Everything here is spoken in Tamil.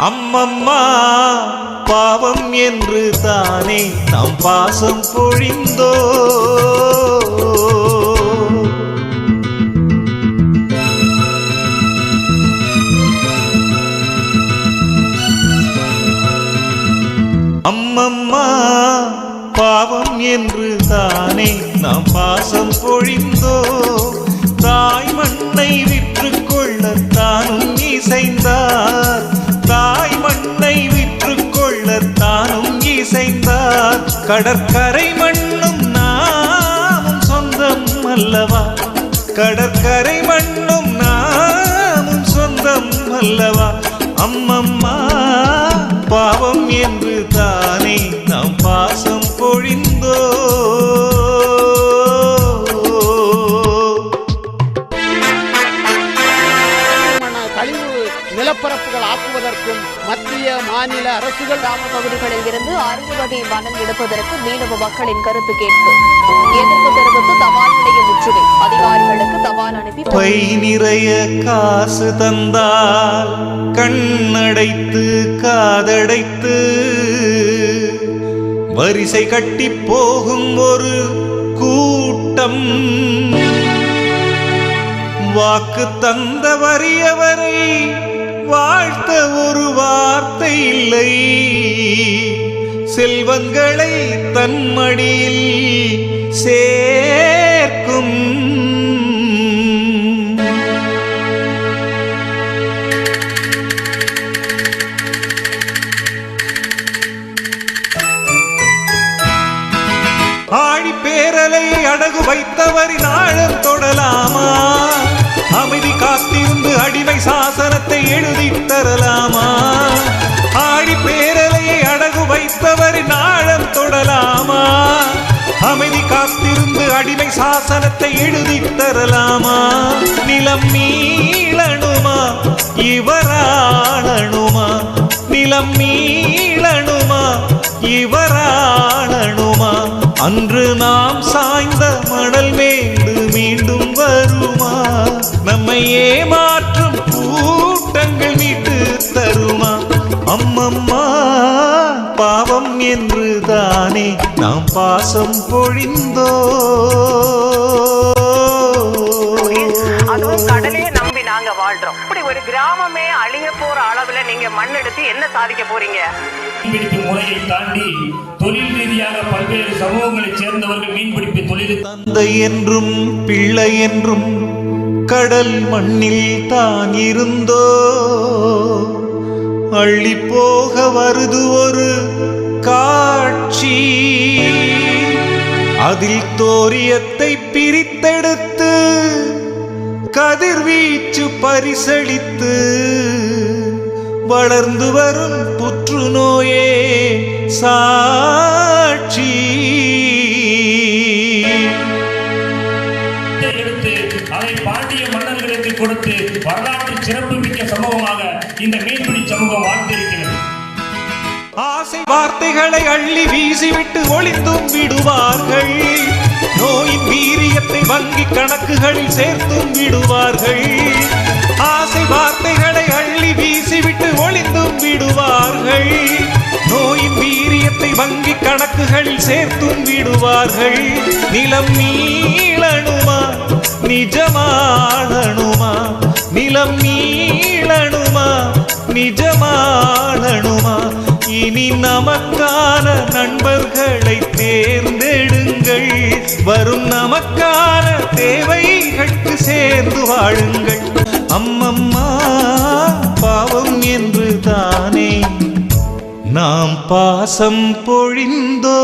அம்மம்மா பாவம் என்று தானே தம் பாசம் பொழிந்தோ? அம்மம்மா பாவம் என்று தானே நாம் பாசம் பொழிந்தோ? தாய் மண்ணை விற்று கொள்ள தானும் இசைந்தார் கடற்கரை மண்ணும் நாமும் சொந்தம் அல்லவா? கடற்கரை மண்ணும் நாமும் சொந்தம் அல்லவா? அம்மம்மா பாவம் என்று நிலப்பரப்புகள் ஆக்குவதற்கும் மத்திய மாநில அரசுகள் கிராம பகுதிகளில் இருந்து அறுபது வகை மணல் எடுப்பதற்கு மீனவ மக்களின் கருத்து கேட்பு. எதிர்ப்பு தெரிவித்து தபால் நிலைய முற்றுகை. அதிகாரிகளுக்கு தபால் அனுப்பி பை நிறைய காசு தந்தால் கண்ணடைத்து காதடைத்து வரிசை கட்டி போகும் ஒரு கூட்டம். வாக்கு தந்த வறியவரை வாழ்த்த ஒரு வார்த்தை இல்லை. செல்வங்களை தன்மடியில் சேர்க்கும். ஆழி பேரலை அடகு வைத்தவரின் ஆழம் தொடலாமா? அமைதி காத்திருந்து அடிமை சாசனத்தை அடகு நாழம் தொடலாமா? அமைதி காத்திருந்து அடிமை சாசனத்தை எழுதி தரலாமா? நிலம் நீளணுமா? இவராளணுமா? நிலம் நீளணுமா? இவராளணுமா? அன்று நாம் சாய்ந்த மணல் மேடு மீண்டும் வருமா? நம்மை ஏமா பாசம் பொழிந்தோ? அதுவும் கடலையே நம்பி நாங்க வாழ்றோம். இப்படி ஒரு கிராமமே அழிய போற அளவுல நீங்க மண் எடுத்து என்ன சாதிக்க போறீங்க? முறையை தாண்டி தொழில் ரீதியாக பல்வேறு சமூகங்களைச் சேர்ந்தவர்கள் மீன்பிடிப்பு தொழிலுக்கு தந்தை என்றும் பிள்ளை என்றும் கடல் மண்ணில் தான் இருந்தோ? அள்ளி போக வருது ஒரு காட்சி. அதில் தோரியத்தை பிரித்தெடுத்து கதிர்வீச்சு பரிசளித்து வளர்ந்து வரும் புற்றுநோயே சாட்சி. அதை பாண்டிய மன்னர்களுக்கு கொடுத்து வரலாற்று சிறப்புமிக்க சமூகமாக இந்த மீன்பிடி சமூகம் வாழ்ந்திருக்கிறது ஆசை வார்த்தைகளை அள்ளி வீசிவிட்டு ஒளிந்தும் விடுவார்கள். நோயின் வீரியத்தை வங்கி கணக்குகளில் சேர்த்தும் விடுவார்கள். ஆசை வார்த்தைகளை அள்ளி வீசிவிட்டு ஒளிந்தும் விடுவார்கள். நோயின் வீரியத்தை வங்கி கணக்குகளில் சேர்த்தும் விடுவார்கள். நிலம் நீளணுமா? நிஜமாளணுமா? நிலம் நீளணுமா? நிஜமாளணுமா நமக்கான நண்பர்களை தேர்ந்தெடுங்கள். வரும் நமக்கான தேவைகளுக்கு சேர்ந்து வாழுங்கள். அம்மம்மா பாவம் என்று தானே நாம் பாசம் பொழிந்தோ